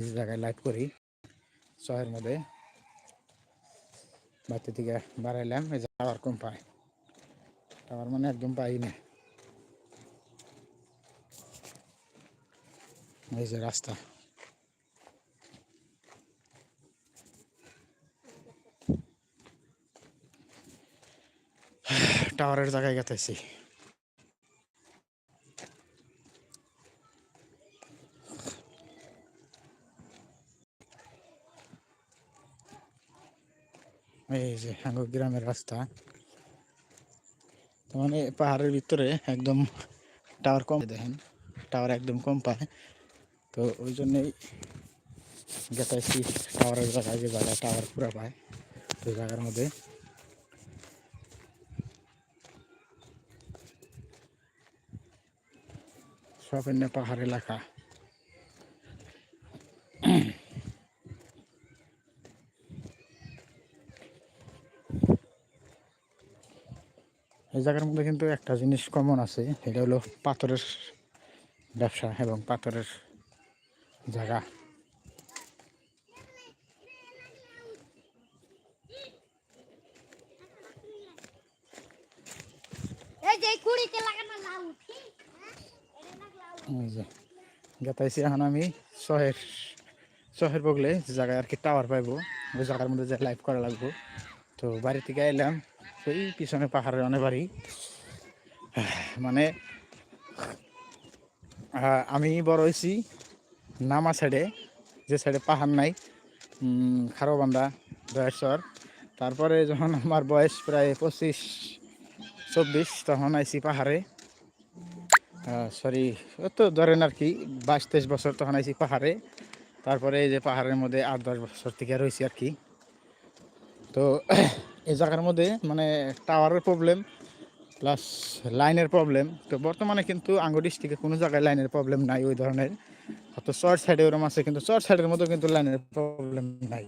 এই জায়গায় লাইভ করি। শহরের মধ্যে। বাড়িতে থেকে বাড়াইলাম, এই টাওয়ার কম পায় টাওয়ার মানে একদম পাই না এই যে রাস্তা। টাওয়ারের জায়গায় গেতেছি। এই যে হাঙ্গর গ্রামের রাস্তা। তো মানে পাহাড়ের ভিতরে একদম টাওয়ার কম দেখেন টাওয়ার একদম কম পায়। তো ওই জন্যই গেতাইছি টাওয়ারের জায়গায় যে জায়গায় টাওয়ার পুরো পায় তো জায়গার মধ্যে। সব এনে পাহাড় এলাকা। এই জায়গার মধ্যে কিন্তু একটা জিনিস কমন আছে এটা হলো পাথরের ব্যবসা এবং পাথরের জায়গা। গেতাইছি এখন আমি শহের শহের বগলে জায়গায় আর কি টাওয়ার পাইবো ওই জায়গার মধ্যে যে লাইভ করা লাগবো। তো বাড়ি থেকে এলাম ওই পিছনে পাহাড়ের অনেক বাড়ি মানে আমি বড় হয়েছি নামা সাইডে যে সাইডে পাহাড় নাই খারোবান্ধা দয়েশ্বর। তারপরে যখন আমার বয়স প্রায় পঁচিশ, চব্বিশ, তখন আইছি পাহাড়ে। সরি তো ধরেন আর কি, বাইশ, তেইশ বছর তখন আইছি পাহাড়ে। তারপরে এই যে পাহাড়ের মধ্যে আট, দশ বছর থেকে রয়েছি আর কি। তো এই জায়গার মধ্যে মানে টাওয়ারের প্রবলেম প্লাস লাইনের প্রবলেম তো বর্তমানে কিন্তু আঙ্গ ডিস্ট্রিক্টে কোনো জায়গায় লাইনের প্রবলেম নাই ওই ধরনের। হয়তো চর সাইডে ওরম আছে কিন্তু চর সাইডের মতো কিন্তু লাইনের প্রবলেম নাই।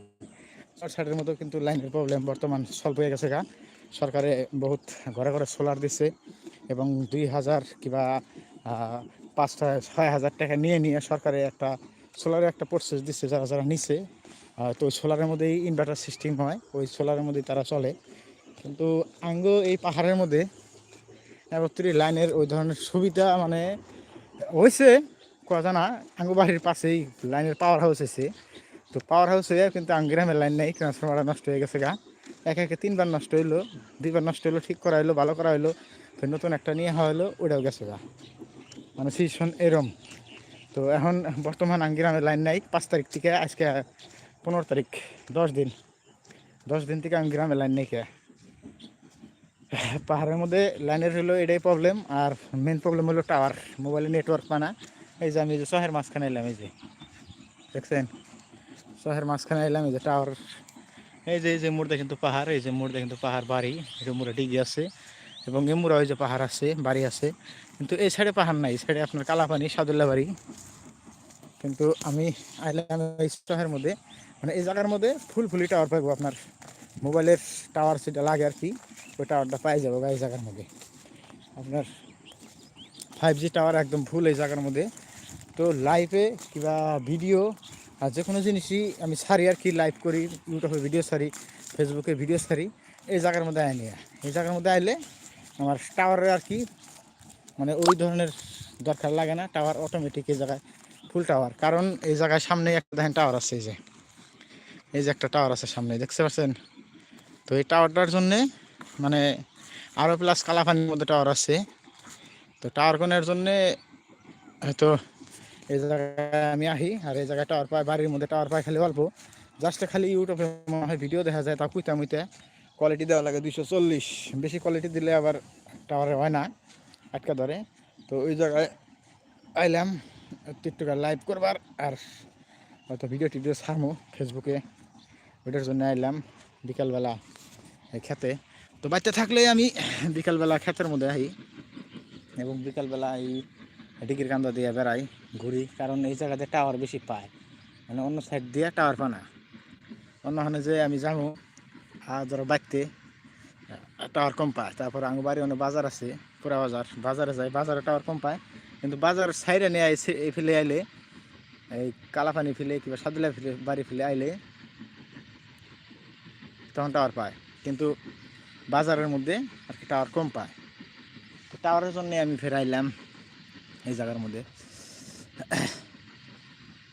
চর সাইডের মতো কিন্তু লাইনের প্রবলেম বর্তমান সলভ হয়ে গেছে গা। সরকারে বহুত ঘরে ঘরে সোলার দিচ্ছে এবং দুই হাজার কিংবা পাঁচটা ছয় হাজার টাকা নিয়ে নিয়ে সরকারে একটা সোলারের একটা প্রসেস দিচ্ছে যারা যারা আহ, তো সোলারের মধ্যেই ইনভার্টার সিস্টেম হয়, ওই সোলারের মধ্যেই তারা চলে। কিন্তু আঙ্গ এই পাহাড়ের মধ্যে একত্রি লাইনের ওই ধরনের সুবিধা মানে হয়েছে কথা না আঙ্গ বাড়ির পাশেই লাইনের পাওয়ার হাউস আছে। তো পাওয়ার হাউসে কিন্তু আঙ্গিরামের লাইন নেই ট্রান্সফরমার নষ্ট হয়ে গেছে গা। এক একে তিনবার নষ্ট হইল, দুইবার নষ্ট হইল, ঠিক করা হইল, ভালো করা হইল, তো নতুন একটা নিয়ে হওয়া হলো ওটাও গেছে গা। মানে সিচুয়েশন এরম। তো এখন বর্তমান আঙ্গিরামের লাইন নাই, পাঁচ তারিখ থেকে আজকে পনেরো তারিখ, দশ দিন। দশ দিন থেকে আমি গ্রামে লাইন নেই কে পাহাড়ের মধ্যে লাইনের হলো এটাই প্রবলেম আর মেন প্রবলেম হলো টাওয়ার মোবাইলে নেটওয়ার্ক পানা। এই যে আমি যে শহের মাঝখানে এলাম, এই যে। দেখছেন? শহের মাঝখানে এলাম, এই যে টাওয়ার এই যে এই যে মুড়দা কিন্তু পাহাড়, এই যে মুড়দা কিন্তু পাহাড়, বাড়ি। এই যে মুড়া ডিগি আছে, এবং এমুরা ওই যে পাহাড় আছে, বাড়ি আছে। কিন্তু এই সাইডে পাহাড় নাই, এই সাইডে আপনার কালাপানি সাদুল্লা বাড়ি কিন্তু আমি আইলাম এই শহরের মধ্যে মানে এই জায়গার মধ্যে ফুল ফুলি টাওয়ার পাইবো আপনার। মোবাইলের টাওয়ার সেটা লাগে আর কি, ওই টাওয়ারটা পাই যাব এই জায়গার মধ্যে। আপনার ফাইভ জি টাওয়ার একদম ফুল এই জায়গার মধ্যে। তো লাইভে কিংবা ভিডিও আর যে কোনো জিনিসই আমি ছাড়ি আর কি লাইভ করি ইউটিউবে ভিডিও ছাড়ি ফেসবুকে ভিডিও ছাড়ি এই জায়গার মধ্যে আইনি। এই জায়গার মধ্যে আইলে আমার টাওয়ারে আর কি মানে ওই ধরনের দরকার লাগে না টাওয়ার অটোমেটিক এই জায়গায় ফুল টাওয়ার কারণ এই জায়গায় সামনে একটা দেখেন টাওয়ার আছে এই যে। এই যে একটা টাওয়ার আছে সামনে দেখতে পাচ্ছেন? তো এই টাওয়ারটার জন্যে মানে আরও প্লাস কালাপানির মধ্যে টাওয়ার আছে। তো টাওয়ার কোনের জন্যে হয়তো এই জায়গায় আমি আহি আর এই জায়গায় টাওয়ার পাই বাড়ির মধ্যে টাওয়ার পাই খালি অল্প। জাস্ট খালি ইউটিউবে মনে হয় ভিডিও দেখা যায় তা কুইতা মুইতে। কোয়ালিটি দেওয়া লাগে দুইশো চল্লিশ। বেশি কোয়ালিটি দিলে আবার টাওয়ারে হয় না, আটকা ধরে। তো ওই জায়গায় আইলাম, টিকটকার লাইভ করবার আর হয়তো ভিডিও টিডিও ছাড়মো ফেসবুকে ওইটার জন্য আইলাম বিকালবেলা খেতে। তো বাচ্চা থাকলে আমি বিকালবেলা খেতের মধ্যে আহি এবং বিকালবেলা এই ডিগির কান্দা দিয়ে বেড়াই, ঘুরি, কারণ এই জায়গাতে টাওয়ার বেশি পায়। মানে অন্য সাইড দিয়ে টাওয়ার পানা অন্যখানে যে আমি যাব আর ধরো বাড়তে টাওয়ার কম পায়। তারপর আমার বাড়ি অনেক বাজার আছে, পুরা বাজার। বাজারে যাই, বাজারে টাওয়ার কম পায়। কিন্তু বাজার সাইডে নিয়ে আইসে এই ফেলে আইলে, এই কালাপানি ফেলে কিংবা সাদুলা ফেলে, বাড়ি ফেলে আইলে তখন টাওয়ার পায়। কিন্তু বাজারের মধ্যে আর কি টাওয়ার কম পায়। তো টাওয়ারের জন্যে আমি ফেরাইলাম এই জায়গার মধ্যে।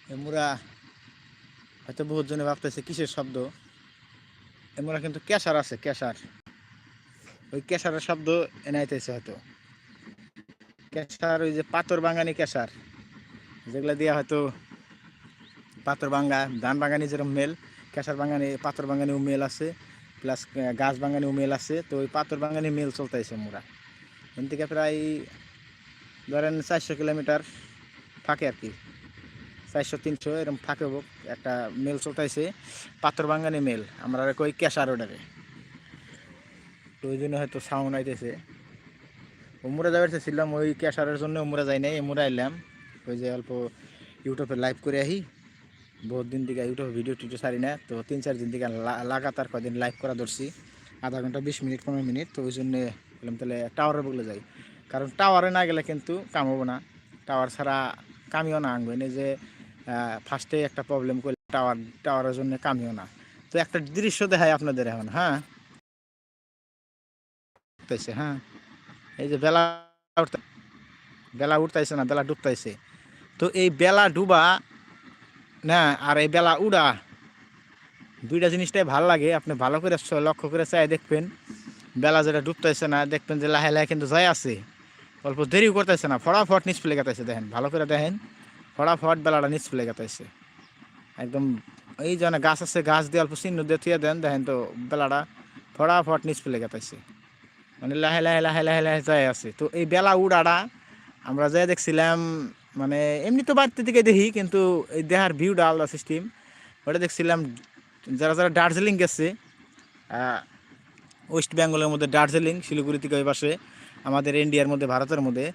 এমুরা হয়তো বহুত জনে ভাবতেছে, কিসের শব্দ? এমুরা কিন্তু ক্যাশার আছে, ক্যাশার। ওই ক্যাশারের শব্দ এনাইতেছে হয়তো। ক্যাশার ওই যে পাথর বাঙানি ক্যাশার। যেগুলো দিয়ে হয়তো পাথর বাঙ্গা ধান বাঙানি যেরকম মেল ক্যাশার বাঙানি পাথর বাঙানিও মেল আছে প্লাস গাছ বাঙানিও মেল আছে। তো ওই পাথর বাঙানি মেল চলতেছে মোরা। এখান থেকে প্রায় ধরেন চারশো কিলোমিটার ফাঁকে আর কি। চারশো, তিনশো এরকম ফাঁকে হোক একটা মেল চলতেছে পাথর বাঙানি মেল। আমরা আর কই ক্যাশার ওটারে তো ওই জন্য হয়তো সাউন্ড আইতেছে। উমরা যাবার ছিলাম ওই ক্যাশারের জন্য উমরা যাই নাই উমরা আইলাম। ওই যে অল্প ইউটিউবে লাইভ করে আহি বহুত দিন থেকে ইউটিউবে ভিডিও টিডিও সারি না, তো তিন চার দিন থেকে লাগাতার কদিন লাইভ করা ধরছি, আধা ঘণ্টা বিশ মিনিট, পনেরো মিনিট, তো ওই জন্য বললাম তাহলে টাওয়ারে বলে যাই। কারণ টাওয়ারে না গেলে কিন্তু কাম হব না। টাওয়ার ছাড়া কামিও না আনব এনে যে ফার্স্টে একটা প্রবলেম করলে টাওয়ার টাওয়ারের জন্য কামিও না। তো একটা দৃশ্য দেখায় আপনাদের এখন হ্যাঁ? উঠতেছে হ্যাঁ? এই যে বেলা উঠতে, বেলা উঠতেছে না, বেলা ডুবতেছে তো এই বেলা ডুবা না, আর এই বেলা উড়া। দুইটা জিনিসটাই ভালো লাগে, আপনি ভালো করে লক্ষ্য করে চাই, দেখবেন। বেলা যেটা ডুবতেছে না, দেখবেন যে লাহে লাহে কিন্তু যাই আছে। অল্প দেরি করতেছে না, ফটাফট নিচ ফেলে গেতেছে দেখেন, ভালো করে দেখেন। ফটাফট বেলাটা নিচ ফেলে গেতেছে একদম এই যে গাছ আছে, গাছ দিয়ে অল্প চিহ্ন দিয়ে থুয়ে দেন, দেখেন তো বেলাটা ফটাফট নিচ ফেলে গেতেছে মানে লাহে লাহে লাহে লাহে লাহে যাই আছে। তো এই বেলা উড়াটা আমরা যাই দেখছিলাম মানে এমনি তো বাড়িতে থেকে দেখি, কিন্তু এই দেহার ভিউটা আলাদা সিস্টেম ওটা দেখছিলাম, যারা যারা দার্জিলিং গেছে ওয়েস্ট বেঙ্গলের মধ্যে দার্জিলিং, শিলিগুড়ি থেকে ওই পাশে, আমাদের ইন্ডিয়ার মধ্যে, ভারতের মধ্যে।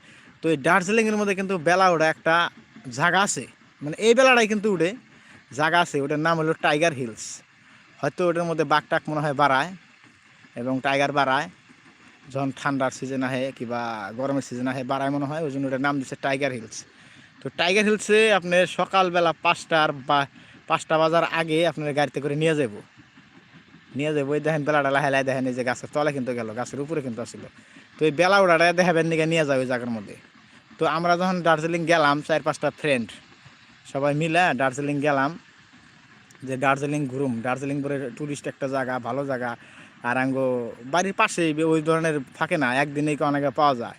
তো এই দার্জিলিংয়ের মধ্যে কিন্তু বেলা ওটা একটা জায়গা আছে। মানে এই বেলাটাই কিন্তু উঠে জায়গা আছে। ওটার নাম হলো টাইগার হিলস হয়তো ওটার মধ্যে বাঘ টাক মনে হয় বাড়ায়, এবং টাইগার বাড়ায়। যখন ঠান্ডার সিজন আহে, কিংবা গরমের সিজন আহে, বাড়ায় মনে হয়, ওই জন্য ওটার নাম দিচ্ছে টাইগার হিলস তো টাইগার হিলসে আপনি সকালবেলা পাঁচটার বা পাঁচটা বাজার আগে আপনার গাড়িতে করে নিয়ে যাব নিয়ে যাব ওই দেখেন বেলাটা লাহে লাহে দেখেন, এই যে গাছের তলে কিন্তু গেল, গাছের উপরে কিন্তু আসছিল তো এই বেলা ওড়াটা দেখাবেন নিকে নিয়ে যাবে ওই জায়গার মধ্যে। তো আমরা যখন দার্জিলিং গেলাম, চার পাঁচটা ফ্রেন্ড সবাই মিলে দার্জিলিং গেলাম, যে দার্জিলিং ঘুরুম। দার্জিলিং পরে টুরিস্ট একটা জায়গা, ভালো জায়গা। আর আঙ্গো বাড়ির পাশেই ওই ধরনের থাকে না, একদিনেই অনেকে পাওয়া যায়।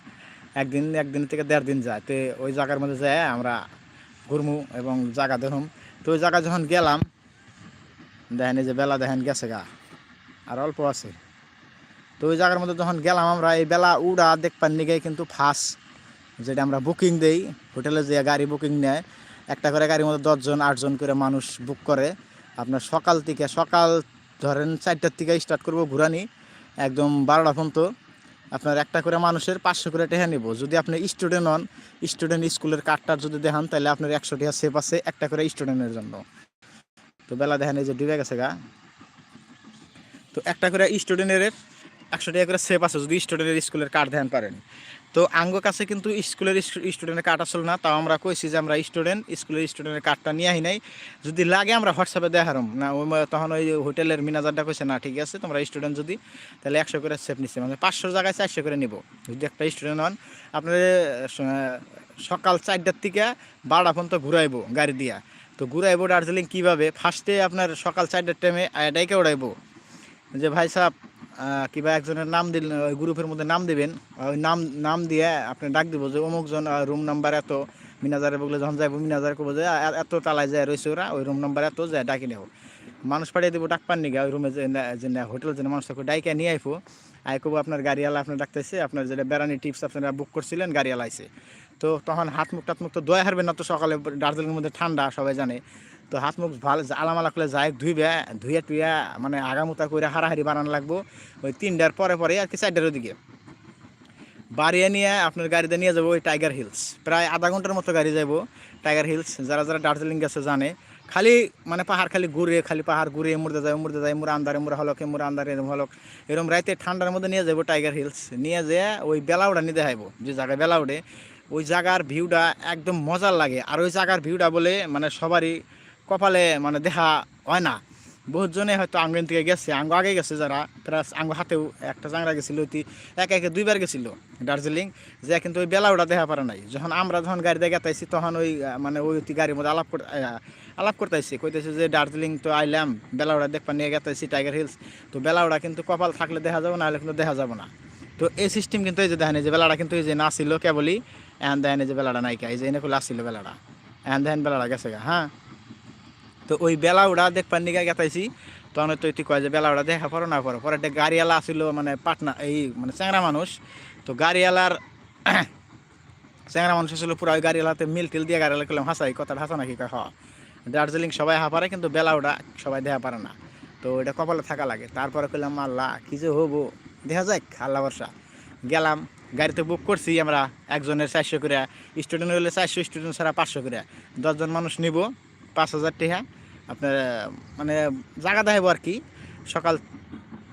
একদিন একদিন থেকে দেড় দিন যায়। তো ওই জায়গার মধ্যে যায় আমরা ঘুরমু এবং জায়গা দেখুম। তো ওই জায়গা যখন গেলাম, দেখেন যে বেলা দেখেন গেছে গা, আর অল্প আছে। তো ওই জায়গার মধ্যে যখন গেলাম আমরা, এই বেলা উড়া দেখবার নিগে কিন্তু ফার্স্ট যেটা আমরা বুকিং দেই। হোটেলে যে গাড়ি বুকিং নেয়। একটা করে গাড়ির মধ্যে দশজন, আটজন করে মানুষ বুক করে। আপনার সকাল থেকে, সকাল ধরেন চারটার থেকে স্টার্ট করব ঘুরানি, একদম বারোটা পর্যন্ত। আপনার একটা করে মানুষের পাঁচশো করে টেহা নিব। যদি আপনি স্টুডেন্ট হন স্টুডেন্ট স্কুলের কার্ডটা যদি দেখান, তাহলে আপনার একশো টেহা সেফ আছে একটা করে স্টুডেন্টের জন্য। তো বেলা দেখেন এই যে ডুবে গেছে গা। তো একটা করে স্টুডেন্টের একশো টাকা করে সেফ আছে যদি স্টুডেন্টের স্কুলের কার্ড ধ্যান পারেন। তো আঙ্গ কাছে কিন্তু স্কুলের স্টুডেন্টের কার্ড আসল না, তাও আমরা কইছি যে আমরা স্টুডেন্ট, স্কুলের স্টুডেন্টের কার্ডটা নিয়ে আহি নাই। যদি লাগে আমরা হোয়াটসঅ্যাপে দেখারম না, ওই তখন ওই হোটেলের ম্যানেজারটা কইছে, না, ঠিক আছে, তোমরা স্টুডেন্ট যদি, তাহলে একশো করে সেফ নিচ্ছে মানে পাঁচশো জায়গায় চারশো করে নিব। যদি একটা স্টুডেন্ট হন আপনার সকাল চারটার থেকে বারোটা পর্যন্ত ঘুরাইবো গাড়ি দিয়া। তো ঘুরাইবো দার্জিলিং কীভাবে? ফার্স্টে আপনার সকাল চারটার টাইমে ডাইকে উড়াইবো। যে, ভাই সাহেব কিবা একজনের নাম দিল, ওই গ্রুপের মধ্যে নাম দিবেন, ওই নাম নাম দিয়ে আপনি ডাক দিব যে অমুকজন রুম নাম্বার এত মিনাজারে বগলে যখন যাইব মিনাজারে করব যে এত তালায় যায় রয়েছে ওরা, ওই রুম নাম্বার এত, যায় ডাকি নেব। মানুষ পাঠিয়ে দেবো, ডাক পান নিগা ওই রুমে যে হোটেল যে মানুষ থাকবে ডাইকে নিয়ে আইফো। আই কবো আপনার গাড়িওয়ালা আপনার ডাকতেছে, আপনার যেটা বেড়ানি টিপস আপনারা বুক করছিলেন, গাড়িওয়ালা আইছে। তো তখন হাত মুখ টাত মুখ তো দয়া হারবেন না, তো সকালে দার্জিলিংয়ের মধ্যে ঠান্ডা, সবাই জানে। তো হাত মুখ ভালো আলামালা করলে যায়, ধুইবে, ধুইয়া টুইয়া মানে আগামুতা করে হারাহারি বানানো লাগবো। ওই তিনটার পরে পরে আর কি চারটার ওদিকে। বাড়িয়ে নিয়ে আপনার গাড়িতে নিয়ে যাব ওই টাইগার হিলস প্রায় আধা ঘণ্টার মতো গাড়ি যাব টাইগার হিলস যারা যারা দার্জিলিং গেছে জানে, খালি মানে পাহাড় খালি ঘুরে, খালি পাহাড় ঘুরে এমুরতে যায় এমুরতে যায়, এমুর আন্দারে এমুর হলক, এমুর আন্দার এরম হলক। এরম রাইতে ঠান্ডার মধ্যে নিয়ে যাব টাইগার হিলস নিয়ে যেয়ে ওই বেলা উড়া নিতে হাইবো যে জায়গায় বেলা উঠে ওই জায়গার ভিউটা একদম মজার লাগে। আর ওই জায়গার ভিউটা বলে মানে সবারই কপালে মানে দেখা হয় না। বহুত জনে হয়তো আঙ্গন থেকে গেছে, আঙ্গ আগে গেছে যারা, প্লাস আঙ্গ হাতেও একটা জাংরা গেছিল ওই একে একে দুইবার গেছিল দার্জিলিং। যে কিন্তু ওই বেলা ওটা দেখা পারে নাই। যখন আমরা যখন গাড়ি দিয়ে গেতাইছি, তখন ওই মানে ওই অতি গাড়ির মধ্যে আলাপ আলাপ করতেছি কইতেছে যে দার্জিলিং তো আইলাম, বেলা বেলাউড়া দেখবা নিয়ে গেতাইছি টাইগার হিলস তো বেলা বেলাউড়া কিন্তু কপাল থাকলে দেখা যাবে না হলে কিন্তু দেখা যাবে না। তো এই সিস্টেম কিন্তু এই যে দেখেন যে বেলাটা কিন্তু এই যে না ছিল কেবলই এন দেখেন যে বেলাটা নাইকা, এই যে এনে আসছিল বেলাটা। এন দেখেন বেলাটা গেছে গা হ্যাঁ? তো ওই বেলা বেলাউড়া দেখবার নিকে গেতাইছি। তখন তো তুই কয় যে বেলাউড়া দেখা পড়ো না পড়ো। পরে একটা গাড়িওয়ালা আসছিল মানে পাটনা, এই মানে চ্যাংরা মানুষ। তো গাড়িওয়ালার চ্যাংরা মানুষ ছিল পুরো ওই গাড়িওয়ালাতে মিল টিল দিয়ে গাড়িওয়ালা করলাম হাসাই, কথাটা হাসা নাকি? কয় হ দার্জিলিং সবাই হা পারে, কিন্তু বেলা বেলাউড়া সবাই দেখা পারে না। তো এটা কপালে থাকা লাগে। তারপরে করলাম আল্লাহ, কি যে হব? দেখা যাক, আল্লাহ বর্ষা গেলাম, গাড়িতে বুক করছি আমরা একজনের চারশো করে। স্টুডেন্ট হলে চারশো, স্টুডেন্ট ছাড়া পাঁচশো করে। দশজন মানুষ নিব, পাঁচ হাজার টাকা আপনার মানে জায়গা দেখাবো আর কি। সকাল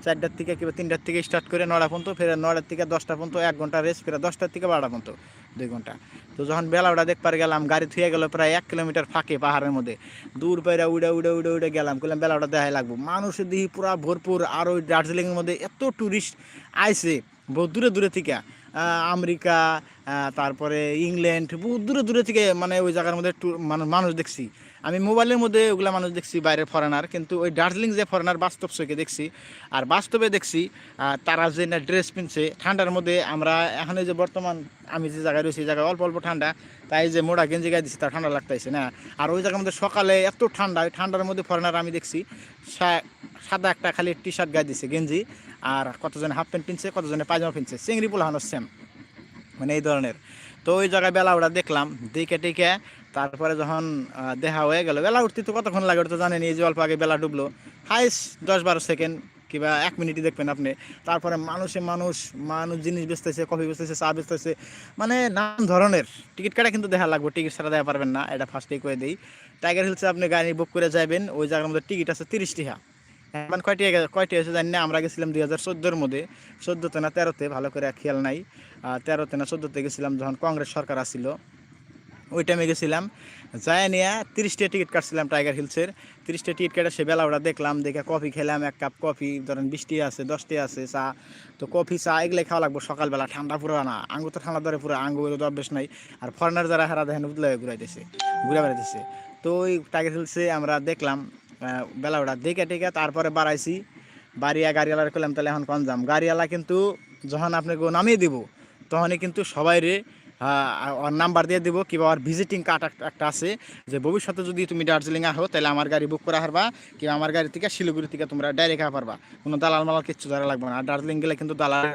চারটার থেকে কিংবা তিনটার থেকে স্টার্ট করে নটা পর্যন্ত, ফের নটার থেকে দশটা পর্যন্ত, এক ঘণ্টা রেস্ট ফের দশটার থেকে বারোটা পর্যন্ত, দুই ঘণ্টা। তো যখন বেলাওটা দেখবার গেলাম, গাড়ি থুয়ে গেল প্রায় এক কিলোমিটার ফাঁকে পাহাড়ের মধ্যে। দূর পায়রা উড়ে উড়ে উড়ে উড়ে গেলাম করলাম বেলাওটা দেখাই লাগবো। মানুষের দিহি পুরা ভরপুর, আর ওই দার্জিলিংয়ের মধ্যে এত ট্যুরিস্ট আইসে বহু দূরে দূরে থেকে। আমেরিকা তারপরে ইংল্যান্ড বহু দূরে দূরে থেকে মানে ওই জায়গার মধ্যে মানুষ মানুষ দেখছি। আমি মোবাইলের মধ্যে ওগুলা মানুষ দেখছি, বাইরের ফরেনার কিন্তু ওই দার্জিলিং যে ফরেনার বাস্তব চোখে দেখছি, আর বাস্তবে দেখছি তারা যে না ড্রেস পিনছে, ঠান্ডার মধ্যে আমরা এখন যে বর্তমান আমি যে জায়গায় রয়েছি জায়গায় অল্প অল্প ঠান্ডা, তাই যে মোড়া গেঞ্জি গায়ে দিচ্ছি তার ঠান্ডা লাগতেছে না? আর ওই জায়গার মধ্যে সকালে এত ঠান্ডা, ওই ঠান্ডার মধ্যে ফরেনার আমি দেখছি সাদা একটা খালি টি শার্ট গায়ে দিছে, গেঞ্জি, আর কতজনে হাফ প্যান্ট পিনছে, কতজনে পায়জামা পিনছে, চিংড়ি পোলাহানো সেম মানে এই ধরনের। তো ওই জায়গায় বেলা ওটা দেখলাম, দেখে টেকে তারপরে যখন দেখা হয়ে গেল, বেলা উঠতে তো কতক্ষণ লাগে তো জানেনি এই যে অল্প আগে বেলা ডুবলো। হাইস দশ বারো সেকেন্ড কিংবা এক মিনিটই দেখবেন আপনি। তারপরে মানুষে মানুষ মানুষ জিনিস বেচতেছে, কফি বেচতেছে, চা বেচতেছে মানে নানান ধরনের। টিকিট কাটা কিন্তু দেখা লাগবে, টিকিট ছাড়া দেখা পারবেন না, এটা ফার্স্টেই করে দিই। টাইগার হিলসে আপনি গাড়ি বুক করে যাবেন ওই জায়গার মধ্যে টিকিট আছে তিরিশ টাকা এখন কয়টি কয়টি হয়েছে জানি না, আমরা গেছিলাম দুই হাজার চোদ্দোর মধ্যে। চোদ্দোতে না তেরোতে, ভালো করে খেয়াল নাই। তেরোতে না চোদ্দোতে গেছিলাম যখন কংগ্রেস সরকার আসছিল ওই টাইমে গেছিলাম। যায় নিয়ে তিরিশটা টিকিট কাটছিলাম টাইগার হিলসের তিরিশটা টিকিট কেটে সে বেলা ওটা দেখলাম, দেখে কফি খেলাম, এক কাপ কফি ধরেন বৃষ্টি আছে, দশটি আছে, চা। তো কফি চা এগুলো খাওয়া লাগবে সকালবেলা, ঠান্ডা পুরো না। আঙ্গু তো ঠান্ডা ধরে পুরো আঙ্গু তো অভ্যেস নাই। আর ফরেনার যারা হারা দেখেন উদলে ঘুরাইতেছে ঘুরে বেড়াইতেছে। তো ওই টাইগার হিলসে আমরা দেখলাম বেলা ওটা দেখে টেকে তারপরে বাড়াইছি। বাড়িয়া গাড়িওয়ালার করলাম তাহলে এখন কন যাম? গাড়িওয়ালা কিন্তু যখন আপনাকে নামিয়ে দিব, তখনই কিন্তু সবাই রে ওর নাম্বার দিয়ে দিব কিংবা ওর ভিজিটিং কার্ড একটা আছে, যে ভবিষ্যতে যদি তুমি দার্জিলিং আহো, তাহলে আমার গাড়ি বুক করা হারবা, কিংবা আমার গাড়ি থেকে শিলিগুড়ি থেকে তোমরা ডাইরেক্ট পারবা। কোনো দালাল মালাল কিচ্ছু ধরা লাগবে না। আর দার্জিলিং গেলে কিন্তু দালাল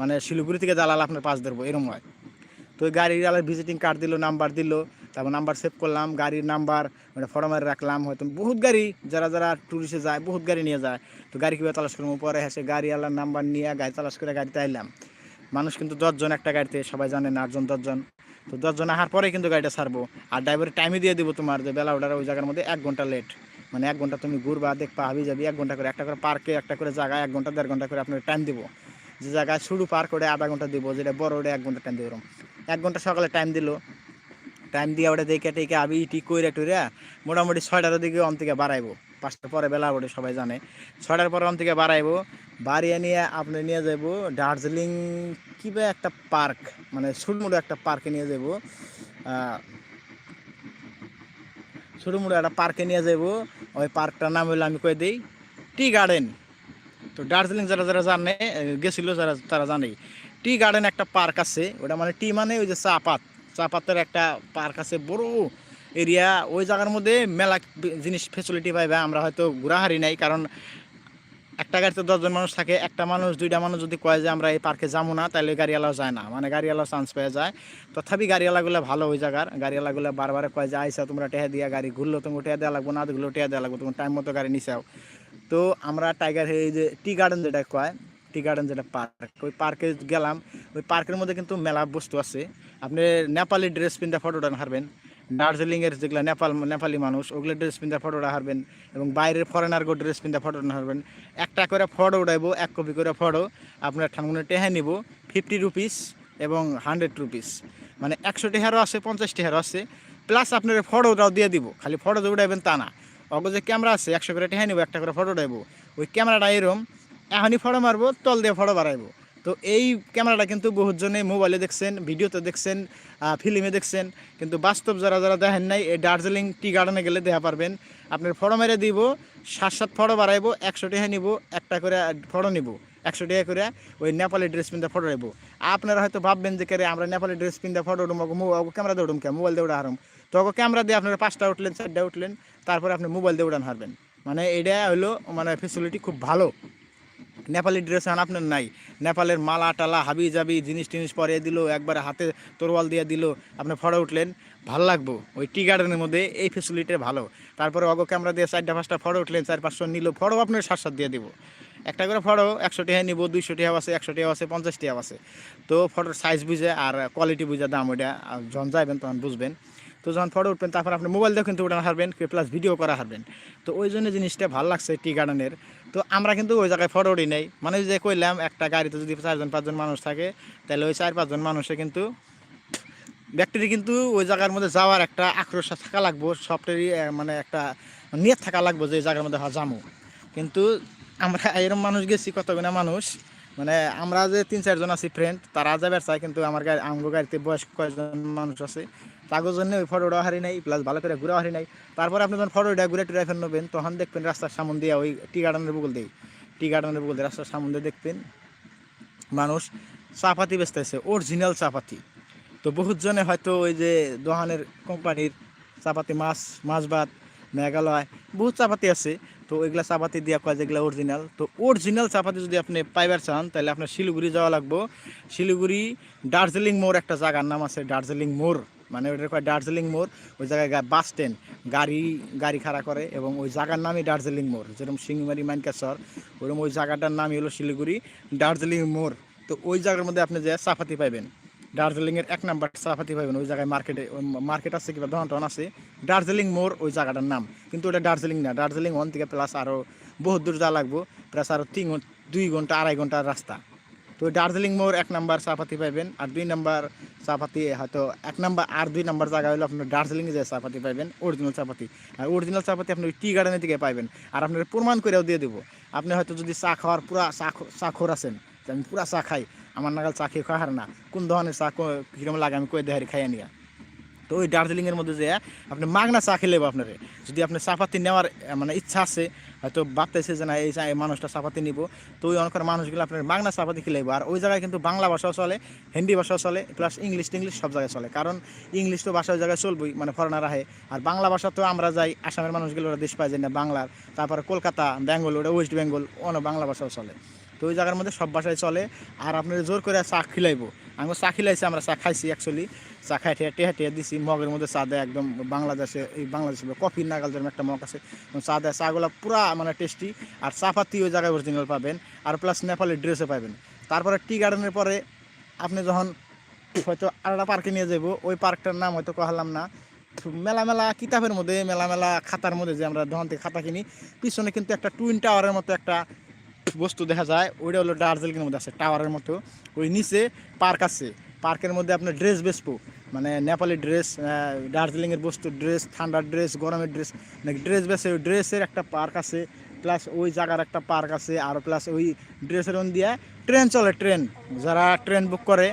মানে শিলিগুড়ি থেকে দালাল আপনার পাশ ধরবো এরকম হয়। তো গাড়ির আলার ভিজিটিং কার্ড দিল নাম্বার দিল, তারপর নাম্বার সেভ করলাম, গাড়ির নাম্বার মানে ফরমারে রাখলাম, হয়তো বহুত গাড়ি, যারা যারা ট্যুরিস্টে যায়, বহুত গাড়ি নিয়ে যায়। তো গাড়ি কীভাবে তালাশ করব? পরে হেসে গাড়ি আলার নাম্বার নিয়ে গাড়ি তালাশ করে গাড়িতে আইলাম। মানুষ কিন্তু দশজন একটা গাড়িতে, সবাই জানেন আটজন, দশজন। তো দশজন আসার পরে কিন্তু গাড়িটা ছাড়বো। আর ড্রাইভারের টাইমই দিয়ে দিব তোমার যে বেলা ওঠার ওই জায়গার মধ্যে এক ঘণ্টা লেট মানে এক ঘণ্টা তুমি ঘুরবা, দেখবা, হাবি যাবি, এক ঘণ্টা করে, একটা করে পার্কে একটা করে জায়গায় এক ঘণ্টা, দেড় ঘণ্টা করে আপনার টাইম দিব। যে জায়গায় শুরু পার করে আধা ঘণ্টা দিব, যেটা বড় ওটা এক ঘণ্টা টাইম দিব। এক ঘণ্টা সকালে টাইম দিল। টাইম দিয়ে ওটা দেখে টেকে আবি ঠিক করে টুরে মোটামুটি ছয়টার দিকে অন থেকে বাড়াইবো। পাঁচটার পরে বেলা ওঠে, সবাই জানে। ছয়টার পরে অন থেকে বাড়াইবো। বাড়িয়ে নিয়ে আপনি নিয়ে যাব দার্জিলিং কিবা একটা পার্ক মানে ছোটমোটো একটা পার্কে নিয়ে যাব ছোটমোটো একটা পার্কে নিয়ে যাব ওই পার্কটার নাম হলো আমি কয়ে দিই? Tea garden. তো দার্জিলিং যারা যারা জানে গেছিল যারা, তারা জানে। টি গার্ডেন একটা পার্ক আছে, ওটা মানে টি মানে ওই যে চা পাত চা পাতের একটা পার্ক আছে, বড় এরিয়া। ওই জায়গার মধ্যে মেলা জিনিস ফেসিলিটি পাইবে। আমরা হয়তো ঘোরাহারি নাই, কারণ একটা গাড়িতে দশজন মানুষ থাকে, একটা মানুষ, দুইটা মানুষ যদি কয় যে আমরা এই পার্কে যাব না, তাহলে গাড়িওয়ালাও যায় না। মানে গাড়িওয়ালা চান্স পেয়ে যায়। তথাপি গাড়িওয়ালাগুলো ভালো ওই জায়গার। গাড়িওয়ালাগুলো বারবার কয় যে, আইসা, তোমরা টেহা দিয়া গাড়ি ঘুরলো তুমি টেহা দেওয়া লাগবো না ঘুরলো টেহা দেওয়া লাগবো, তোমার টাইম মতো গাড়ি নিচাও তো আমরা টাইগার এই যে টি গার্ডেন যেটা কয় টি গার্ডেন যেটা পার্ক ওই পার্কে গেলাম। ওই পার্কের মধ্যে কিন্তু মেলা বস্তু আছে। আপনি নেপালি ড্রেস পিন্ধে ফটোটা হারবেন। দার্জিলিংয়ের যেগুলো নেপাল, নেপালি মানুষ, ওগুলো ড্রেস পিন্ধে ফটোটা হারবেন এবং বাইরের ফরেনারগো ড্রেস পিন্ধে ফটোটা হারবেন। একটা করে ফটো উঠাইবো এক কপি করে ফটো আপনার ঠানগুনে টেহে নিব ফিফটি রুপিস এবং হান্ড্রেড রুপিস মানে একশো টেহারও আছে পঞ্চাশ টেহারও আছে প্লাস আপনার ফটোটাও দিয়ে দিব। খালি ফটো যে উঠাইবেন তা না। অগ যে ক্যামেরা আছে, একশো করে টেহে নিব, একটা করে ফটো উঠাইবো ওই ক্যামেরাটা এরম, এখনই ফটো মারবো, তল দিয়ে ফটো বাড়াইবো। তো এই ক্যামেরাটা কিন্তু বহুতজনে মোবাইলে দেখছেন, ভিডিওতে দেখছেন ফিল্মে দেখছেন। কিন্তু বাস্তব যারা যারা দেখেন নাই, এই দার্জিলিং টি গার্ডেনে গেলে দেখা পারবেন। আপনার ফটো মেরে দিব, সাত সাত ফটো বাড়াইবো, একশো টাকা নিব, একটা করে ফটো নিব, একশো টাকা করে ওই নেপালি ড্রেস পিন্ধে ফটো নেব আপনারা হয়তো ভাববেন যে, কেরে, আমরা নেপালি ড্রেস পিন্ধে ফটো উঠবো মোবাইল ক্যামেরা উঠুম কে মোবাইল উঠা হারম। তো ক্যামেরা দিয়ে আপনারা পাঁচটা উঠলেন, চারটা উঠলেন, তারপরে আপনি মোবাইল দিয়ে হারবেন। মানে এটা হলো মানে ফেসিলিটি খুব ভালো। নেপালি ড্রেস এখন আপনার নাই। নেপালের মালা টালা, হাবি জাবি, জিনিস টিনিস পরে দিল, একবারে হাতে তরোয়াল দিয়ে দিল, আপনি ফটো উঠলেন। ভালো লাগবো, ওই টি গার্ডেনের মধ্যে এই ফেসিলিটি ভালো। তারপরে অগো ক্যামেরা দিয়ে চারটা পাঁচটা ফটো উঠলেন, চার পাঁচশো নিল ফটো আপনার সাত সাত দিয়ে দিব। একটা করে ফটো একশো টাকা নিব, দুইশো টাকা আছে, একশো টাকা আছে, পঞ্চাশ টাকা আছে। তো ফটোর সাইজ বুঝে আর কোয়ালিটি বুঝে দাম ওইটা যখন যাবেন তখন বুঝবেন। তো যখন ফটো উঠবেন, তারপর আপনি মোবাইল দিয়ে কিন্তু উঠানো হারবেন প্লাস ভিডিও করা হারবেন। তো ওই জন্য জিনিসটা ভালো লাগছে টি গার্ডেনের তো আমরা কিন্তু ওই জায়গায় ফটো উঠি নাই। মানে যে কইলাম, একটা গাড়িতে যদি চারজন, পাঁচজন মানুষ থাকে, তাহলে ওই চার, পাঁচজন মানুষে কিন্তু ব্যক্তির কিন্তু ওই জায়গার মধ্যে যাওয়ার একটা আক্রোশ থাকা লাগবো সবটারই মানে একটা নিয়ত থাকা লাগবো যে জায়গার মধ্যে হ্যাঁ যামু। কিন্তু আমরা এরকম মানুষ গেছি, কত গুণা মানুষ। মানে আমরা যে তিন, চারজন আছি ফ্রেন্ড তারা যাবার চাই কিন্তু আমার গাড়ি, আমগো গাড়িতে বয়স্ক কয়েকজন মানুষ আছে। তাগোর জন্য ওই ফটোটা হারি নাই প্লাস ভালো করে ঘুরা হারি নাই। তারপর আপনি যখন ফটোটা ঘুরে টুরে ফেল নেবেন, তখন দেখবেন রাস্তার সামন দিয়ে ওই টি গার্ডেনের বগল দিয়ে টি গার্ডেনের বগল দিয়ে রাস্তার সামন দিয়ে দেখবেন মানুষ চাপাতি বেচতেছে অরিজিনাল চাপাতি। তো বহুত জনে হয়তো ওই যে দোহানের কোম্পানির চাপাতি, মাছ মাছ ভাত, মেঘালয়, বহুত চাপাতি আছে। তো ওইগুলা চাপাতি দিয়া কয় যেগুলো অরিজিনাল তো অরিজিনাল চাপাতি যদি আপনি পাইবার চান, তাহলে আপনার শিলিগুড়ি যাওয়া লাগবো। শিলিগুড়ি দার্জিলিং মোড় একটা জায়গার নাম আছে দার্জিলিং মোড়। মানে ওইটা কয় দার্জিলিং মোড়, ওই জায়গায় বাস স্ট্যান্ড গাড়ি গাড়ি খাড়া করে এবং ওই জায়গার নামই দার্জিলিং মোড়, যেরকম সিংমারি মাইনকাসর ওরকম ওই জায়গাটার নামই হলো শিলিগুড়ি দার্জিলিং মোড়। তো ওই জায়গার মধ্যে আপনি যে চাপাতি পাইবেন, দার্জিলিংয়ের এক নাম্বার চাপাতি পাইবেন ওই জায়গায় মার্কেটে মার্কেট আছে কিংবা দহন টন আছে, দার্জিলিং মোড় ওই জায়গাটার নাম। কিন্তু ওটা দার্জিলিং না, দার্জিলিং ওয়ান থেকে প্লাস আরও বহুত দূর যা লাগবো প্লাস আরও তিন দুই ঘণ্টা, আড়াই ঘণ্টার রাস্তা। তো দার্জিলিং মোড় এক নাম্বার চাপাতি পাইবেন, আর দুই নাম্বার চাপাতি হয়তো এক নাম্বার আর দুই নাম্বার জায়গা হলো আপনার দার্জিলিংয়ে যে চাপাতি পাবেন অরিজিনাল চাপাতি আর অরিজিনাল চাপাতি আপনি ওই টি গার্ডেনের দিকে পাবেন আর আপনার প্রমাণ করেও দিয়ে দেবো। আপনি হয়তো যদি চা খাওয়ার পুরা চা চাখর আছেন আমি পুরা চা খাই, আমার নাগাল চা খেয়ে খাওয়ার না, কোন ধরনের চা কীরকম লাগে আমি কই দেহারি খাইয়া নিয়া। তো ওই দার্জিলিংয়ের মধ্যে যে আপনি মাগনা চা খেলে আপনারে, যদি আপনি চাপাতি নেওয়ার মানে ইচ্ছা আছে, হয়তো ভাবতেছে যে না, এই চা- এই মানুষটা চাপাতি নিব। তো ওই অনেক মানুষগুলো আপনার মাগনা চাপাতি খেলেব আর ওই জায়গায় কিন্তু বাংলা ভাষাও চলে, হিন্দি ভাষাও চলে প্লাস ইংলিশ টিংলিশ সব জায়গায় চলে। কারণ ইংলিশ তো ভাষা ওই জায়গায় চলবই মানে ফরেনার আহে। আর বাংলা ভাষা তো আমরা যাই, আসামের মানুষগুলো ওরা দেশ পায় যে না, বাংলার। তারপরে কলকাতা, বেঙ্গল ওটা ওয়েস্ট বেঙ্গল অন্য বাংলা ভাষাও চলে। তো ওই জায়গার মধ্যে সব ভাষায় চলে। আর আপনার জোর করে চা খিলাইবো। আমি চা খিলাইছি, আমরা চা খাইছি অ্যাকচুয়ালি চা খাই টেয়া টেহা দিছি। মগের মধ্যে চা দেয় একদম বাংলাদেশে, এই বাংলাদেশে কফি নাগাল যেরকম একটা মগ আছে চা দেয়। চাগুলো পুরা মানে টেস্টি আর চা পাতি ওই জায়গায় অরিজিনাল পাবেন। আর প্লাস নেপালি ড্রেসও পাবেন। তারপরে টি গার্ডেনের পরে আপনি যখন হয়তো আরেকটা পার্কে নিয়ে যাব ওই পার্কটার নাম হয়তো কহালাম না। মেলা মেলা কিতাবের মধ্যে, মেলা মেলা খাতার মধ্যে যে আমরা দোকান থেকে খাতা কিনি, পিছনে কিন্তু একটা টুইন টাওয়ারের মতো একটা বস্তু দেখা যায়। ওইটা হলো দার্জিলিংয়ের মধ্যে আছে টাওয়ারের মতো। ওই নিচে পার্ক আছে। পার্কের মধ্যে আপনার ড্রেস বেচবো। মানে নেপালি ড্রেস দার্জিলিংয়ের বস্তু ড্রেস, ঠান্ডার ড্রেস, গরমের ড্রেস, নাকি ড্রেস বেচে ওই ড্রেসের একটা পার্ক আছে, প্লাস ওই জায়গার একটা পার্ক আছে, আর প্লাস ওই ড্রেসের ওন দিয়ে ট্রেন চলে ট্রেন। যারা ট্রেন বুক করে,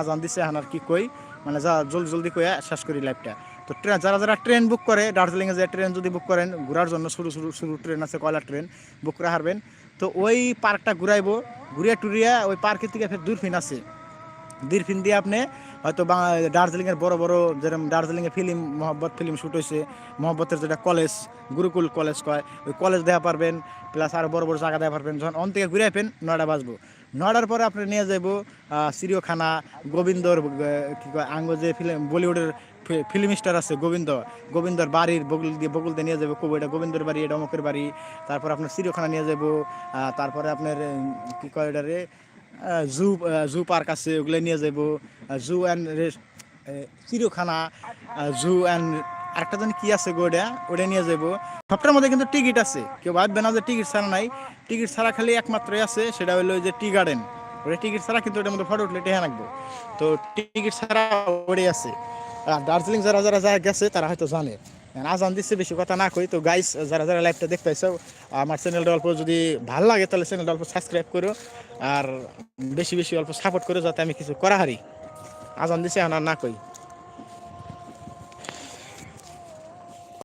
আজান দিছে এখন আর কি কই মানে যা জলদি জলদি কইয়া শেষ করি লাইফটা। তো ট্রেন, যারা যারা ট্রেন বুক করে, দার্জিলিংয়ে যে ট্রেন যদি বুক করেন, ঘোরার জন্য শুরু শুরু শুরু ট্রেন আছে, কয়লা ট্রেন, বুক করে হারবেন। তো ওই পার্কটা ঘুরাইবো, ঘুরিয়া টুরিয়া ওই পার্কের থেকে ফের দূরফিন আছে। দূরফিন দিয়ে আপনি হয়তো দার্জিলিংয়ের বড় বড় যেরকম দার্জিলিংয়ে ফিল্ম, মহব্বত ফিল্ম শ্যুট হয়েছে মহব্বতের যেটা কলেজ, গুরুকুল কলেজ কয়, ওই কলেজ দেখা পারবেন প্লাস আরও বড় বড় জায়গা দেখা পারবেন। যখন অন থেকে ঘুরে আসবেন, নয়টা বাজবো। নয়টার পরে আপনি নিয়ে যাব সিরিয়খানা গোবিন্দর কি কয় আঙ্গ যে ফিল্ম, বলিউডের ফিল্ম স্টার আছে গোবিন্দ, গোবিন্দর বাড়ির বগুল দিয়ে বগুল দিয়ে নিয়ে যাব কবু এটা গোবিন্দর বাড়ি, এটা অমুকের বাড়ি। তারপর আপনার চিড়িয়াখানা নিয়ে যাব তারপরে আপনার কি কয় এটারে জু জু পার্ক আছে, ওগুলো নিয়ে যাব। জু অ্যান্ড চিড়িয়াখানা জু অ্যান্ড আরেকটা জানি কি আছে গোডা ওটা নিয়ে যাব। সবটার মধ্যে কিন্তু টিকিট আছে। কেউ ভাববে না যে টিকিট ছাড়া নাই। টিকিট ছাড়া খালি একমাত্রই আছে, সেটা হলো যে টি গার্ডেন। ওটা টিকিট ছাড়া কিন্তু ওটার মধ্যে ফটো উঠলে টেহা রাখব তো টিকিট ছাড়া ওটাই আছে। আর দার্জিলিং যারা যারা যা গেছে, তারা হয়তো জানে। আজান দিচ্ছে বেশি কথা না কই, তো গাইস যারা যারা লাইভটা পাইছো আমার চ্যানেলটা অল্প যদি ভালো লাগে, তাহলে চ্যানেলটা অল্প সাবস্ক্রাইব করো আর বেশি বেশি অল্প সাপোর্ট করো, যাতে আমি কিছু করা হারি। আজান দিচ্ছে এখন আর না কই।